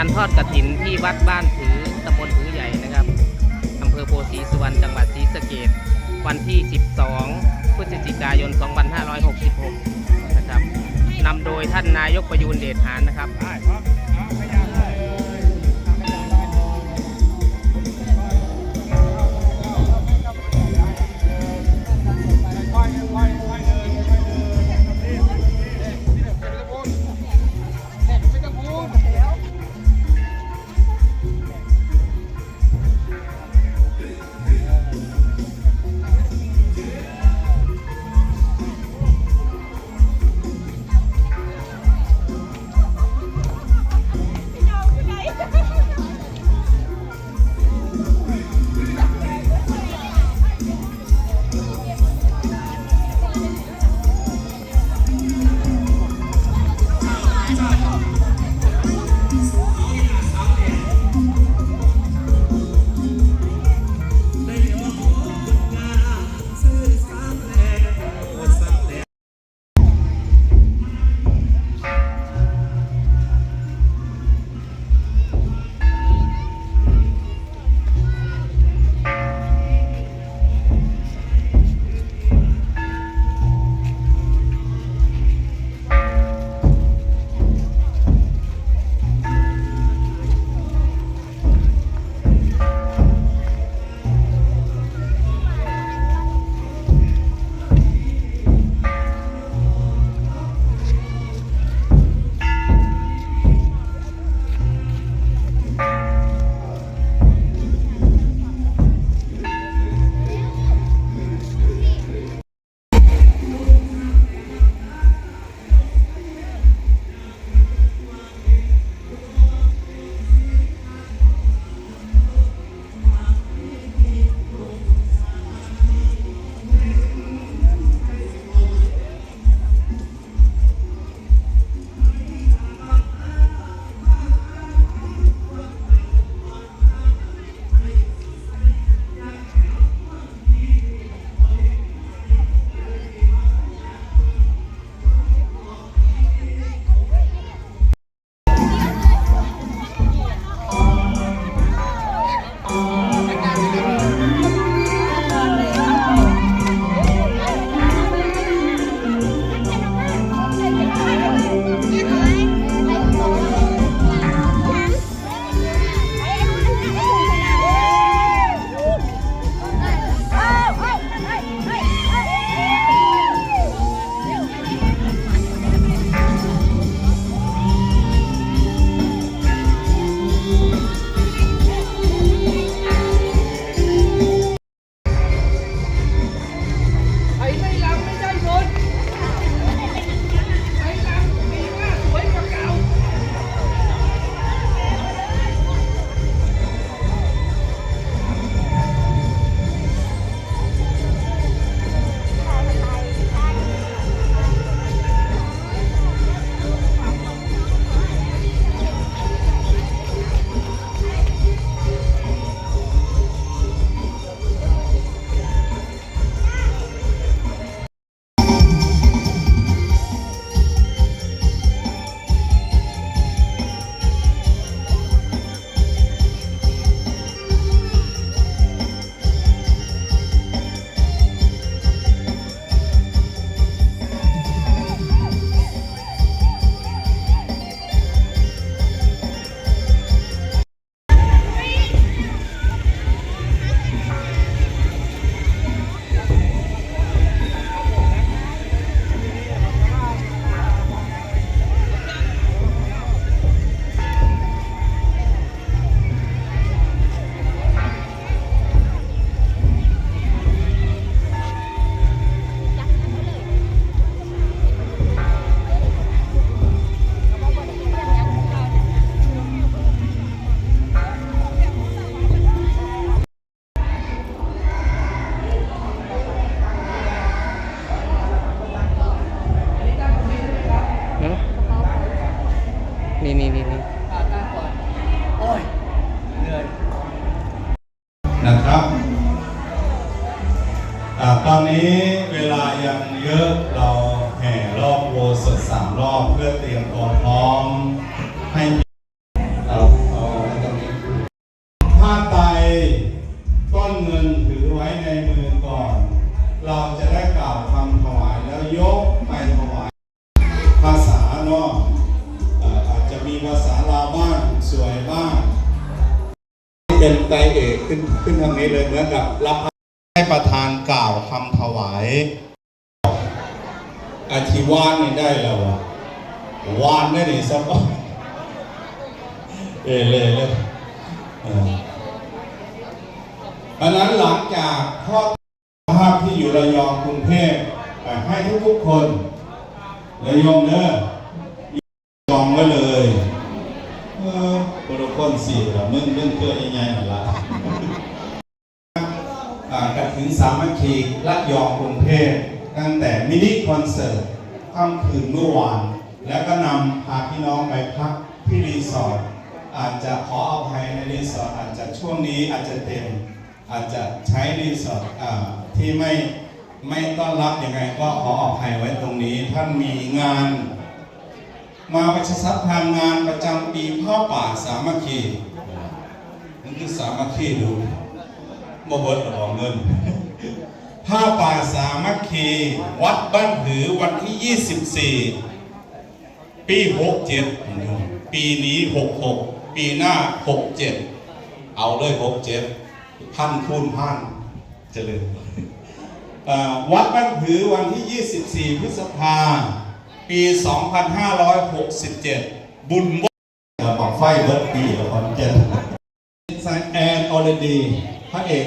านทอดกระถินที่วัดบ้านถือตำบลถือใหญ่นะครับอำเภอโพธิสุวรรณจังหวัดศรีสะเกดวันที่ 12 พฤศจิกายน 2566 นะครับนำโดยท่านนายกประยูนเดชหานนะครับ ขึ้นขึ้นทางนี้เลยเหมือนกับรับให้ประธานกล่าวคำถวายอาชีวานนี่ได้แล้วอะวานได้นี่สักเอเลยเลยอันนั้นหลังจากทอภาพที่อยู่ระยองกรุงเทพให้ทุกๆคนระยองเนอะจองไว้เลย เออโปรโตคอลสี่ละมึงมึงเพื่อยังไงน่ะละ ถึงสามัคคีละยองกรุงเทพตั้งแต่มินิคอนเสิร์ตค่ำคืนเมื่อวาน แล้วก็นำพาพี่น้องไปพักที่รีสอร์ทอาจจะขออภัยในรีสอร์ทอาจจะช่วงนี้อาจจะเต็ม อาจจะใช้รีสอร์ทที่ไม่ไม่ต้อนรับยังไงก็ขออภัยไว้ตรงนี้ท่านมีงาน มาประชาสัมพันธ์งานประจำปีพ่อป่าสามัคคีนั่นคือสามัคคีดู บ่เบิดหรอกเงินผ้าป่าสามัคคี วัดบ้านผือวันที่ 24 ปี 67 ปีนี้ 66 ปีหน้า 67 เอาเลย 67 พันคูณพันเจริญเอ่อวัดบ้านผือวันที่ 24 พฤษภา ปี 2567 บุญวะบังไฟเบิร์ดปีละคอนเจนไซแอนออร์ดีพระเอก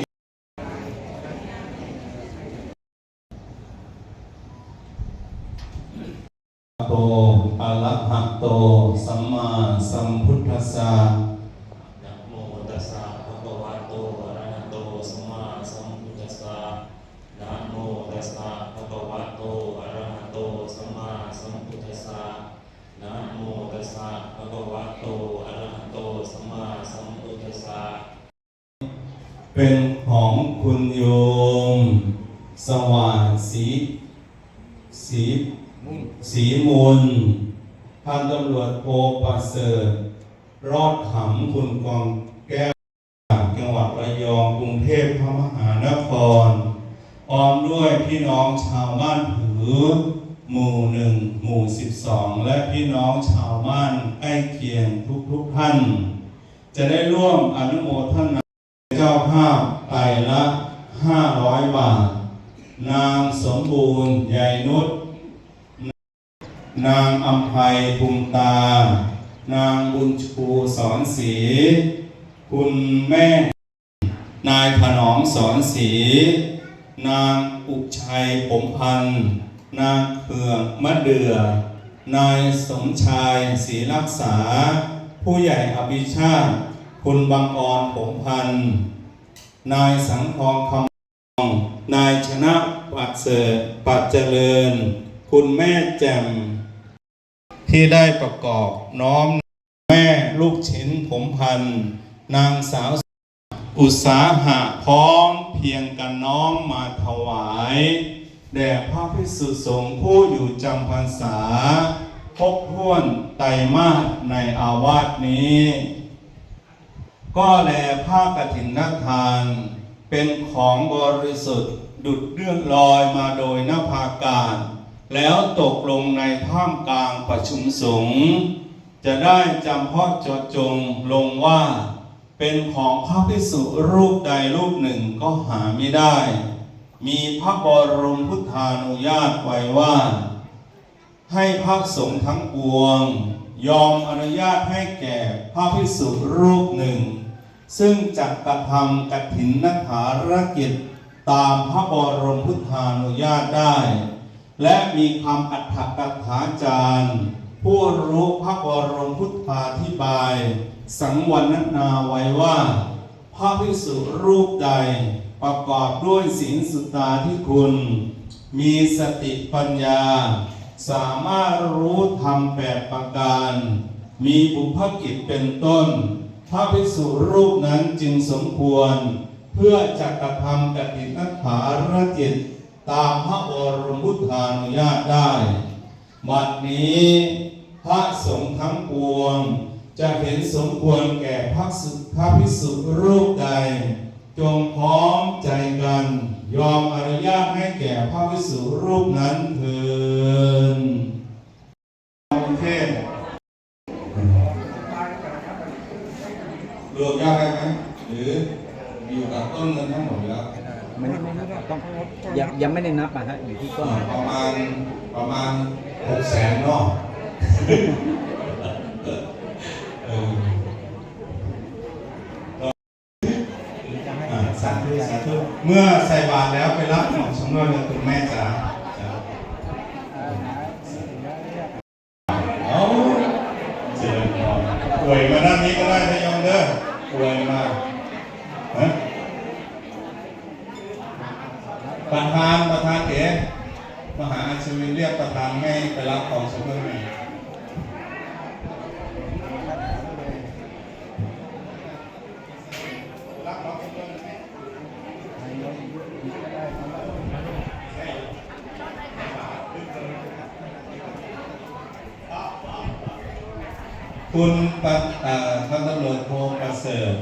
โตอะระหะโต สัมมาสัมพุทธั สะนะโมตัสสะภะคะวะโตอะระหะโตสัมมาสัมพุทธัสสะนะโมตัสสะภะคะวะโตอะระหะโตสัมมาสัมพุทธัสสะนะโมตัสสะภะคะวะโตอะระหะโตสัมมาสัมพุทธัสสะเป็นของคุณโยม สว่างสีสีสีมูลพันตำรวจโทประเสริฐ รอดขำคุณกองแก้วจังหวัดระยองกรุงเทพพระมหานครพร้อมด้วยพี่น้องชาวบ้านผือ หมู่หนึ่งหมู่สิบสองและพี่น้องชาวบ้านใกล้เคียงทุกๆท่าน จะได้ร่วมอนุโมทนาเจ้าภาพไตละห้าร้อยบาท นางสมบูรณ์ใหญ่นุชนางอัมภัยภูมิตา นางบุญชูสอนศรีคุณแม่ นายถนอมสอนศรีนางอุชัยผมพันธ์นางเขืองมะเดือ นายสมชายศรีรักษา ผู้ใหญ่อภิชาติ คุณบางออนผมพันธ์นายสังทองคำนายชนะปัดเสริฐปัดเจริญ คุณแม่แจ่มที่ได้ประกอบน้อม แม่ลูกชิ้นผมพัน นางสาว อุตสาหะพร้อมเพียงกันน้อมมาถวาย แด่พระพิสุสงฆ์ผู้อยู่จำพรรษาพบท้วนไตรมาสในอาวาสนี้ ก็แลผ้ากฐินนทาน เป็นของบริสุทธิ์ดุดเลื่อนลอยมาโดยนภาการ แล้วตกลงในท่ามกลางประชุมสงฆ์ จะได้จำเพาะเจดจงลงว่า เป็นของพระภิกษุรูปใดรูปหนึ่งก็หาไม่ได้ มีพระบรมพุทธานุญาตไว้ว่า ให้พระสงฆ์ทั้งปวง ยอมอนุญาตให้แก่พระภิกษุรูปหนึ่ง ซึ่งจักกระทำกฐินนฐารกิจตามพระบรมพุทธานุญาตได้ และมีคำอัตถกถาจารย์ ผู้รู้พระบรมพุทธาธิบาย สังวรณนาไว้ว่า พระภิกษุรูปใดประกอบด้วยศีลสุตาที่คุณ มีสติปัญญา สามารถรู้ธรรมแปดประการ มีบุพกิจเป็นต้น พระภิกษุรูปนั้นจึงสมควร เพื่อจะกระทำกตินัฐารจิต ตามพระบรมพุทธานุญาตได้บัดนี้ พระสงฆ์ทั้งปวง จะเห็นสมควรแก่พระสุพระภิกษุรูปใด จงพร้อมใจกัน ยอมอนุญาตให้แก่พระภิกษุรูปนั้นเถิดกรุงเทพรวมยอดได้ไหมหรืออยู่กับต้นเงินทั้งหมดแล้วมันต้องยังยังไม่ได้นับอะฮะอยู่ที่ต้นประมาณประมาณหกแสนเนาะ เอออ่าสาธุสาธุเมื่อใส่บาตรแล้วไปรับของสำนวนจากคุณแม่จ๋าจ๋าเอาเจริญพรป่วยมาด้านนี้ก็ได้ถ้ายอมเด้อป่วยมาฮะประธานประธานเอ๋มหาอัศวินเรียกประธานให้ไปรับของสมรวจใหม่รับของสมรวจใหม่ คุณปัตเอ่อพันตำรวจโทประเสริฐ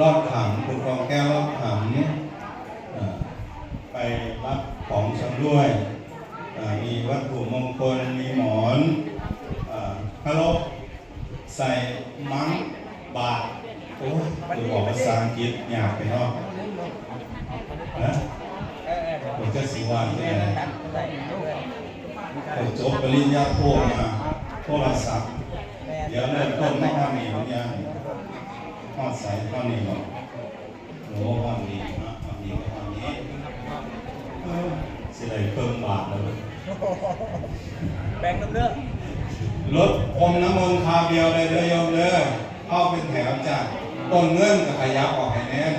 รอดขำคุณกองแก้วรอดขำเอ่อไปรับของชำร่วย มีวัตถุมงคล มีหมอนเอ่อพระลบใส่มังบาทโอ้ยคือบอกภาษาอังกฤษยากไปเนาะนะผมจะสิว่าที่ไหนผมจบปริญญาโทมาโทรศัพท์ เดี๋ยวเริ่มต้นไม่ทำนี่มันยังทอดใส่ทอดนี่หรอกโอ้ทอดนี่นะทอดนี่ก็ทอดนี้เออสิได้เพิ่มบาทเลยแบ่งกันเด้อรถอมน้ำมันคาเดียวเลยเด้อโยมเด้อเข้าเป็นแถวจ้ะต้นเงื่อนกับขยับออกให้แน่น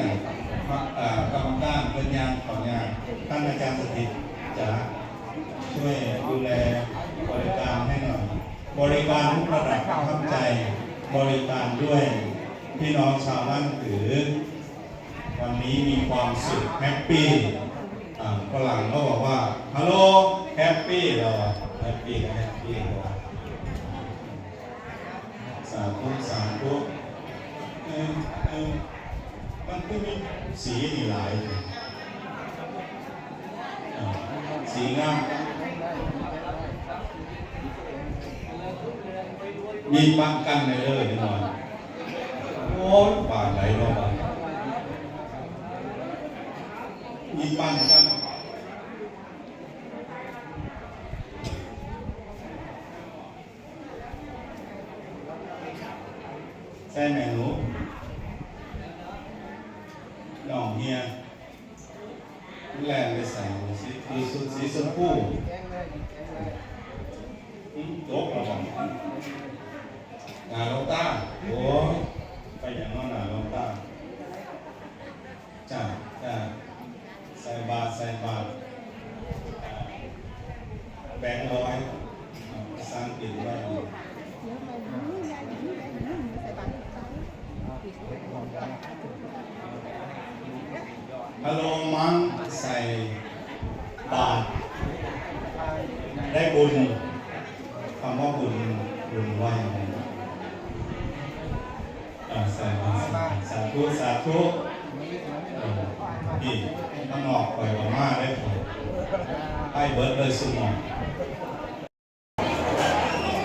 กรรมการเป็นยางขอนยางท่านอาจารย์สถิตจะช่วยดูแลบริการให้หน่อย บริการทุกระดับประทับใจบริการด้วยพี่น้องชาวบ้านถือ วันนี้มีความสุขแฮปปี้ฝรั่งก็บอกว่าฮัลโหลแฮปปี้เราแฮปปี้แฮปปี้เราสาธุสาธุเออเออมันก็มีสีนี่หลายสีงาม มีปังกันในเลยนอนโอ้ยป่านไหลเนาะบาดมีปังกันใช่ไหมหนูน้องเฮียแรงเลยใส่สีสีสุดสีชมพูอืมโต๊ะกระบอก งานลงต้าโอ้ยไปอย่างนั้นงานลงต้าจ้าจ้าใส่บาทใส่บาทอ่าแบงค์ร้อยอ่าสร้างปิดไว้ดีฮัลโหลมังใส่บาท ได้บุญ คำว่าบุญบุญว่าอย่างไรอ่าใส่มาสาธุสาธุเออนี่ข้างนอกปล่อยออกมาได้ผลให้เบิร์ดเลยสมอง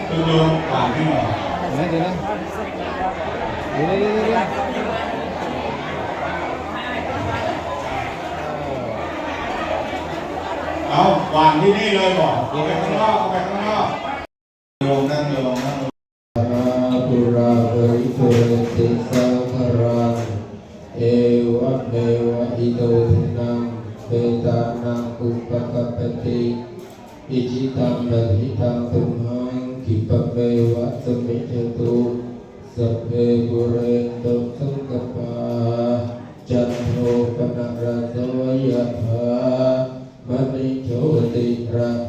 ดูดูผ่านขึ้นมาเดี๋ยวนะเดี๋ยวนะเดี๋ยวเดี๋ยวเดี๋ยวเอาวางที่นี่เลยบอกเอาไปข้างนอกเอาไปข้างนอก โยมนั่งโยมนั่งนาปุราเริโกติสังขรังเอวะเมวะอิโตทินังเปตานังอุปกัปติอิจิตังนะหิตังตุมหังคิปะเมวะสมิจตุสัพเพบุเรนตุสังกปาจันโทปนะระโสยะถามณิโชติระ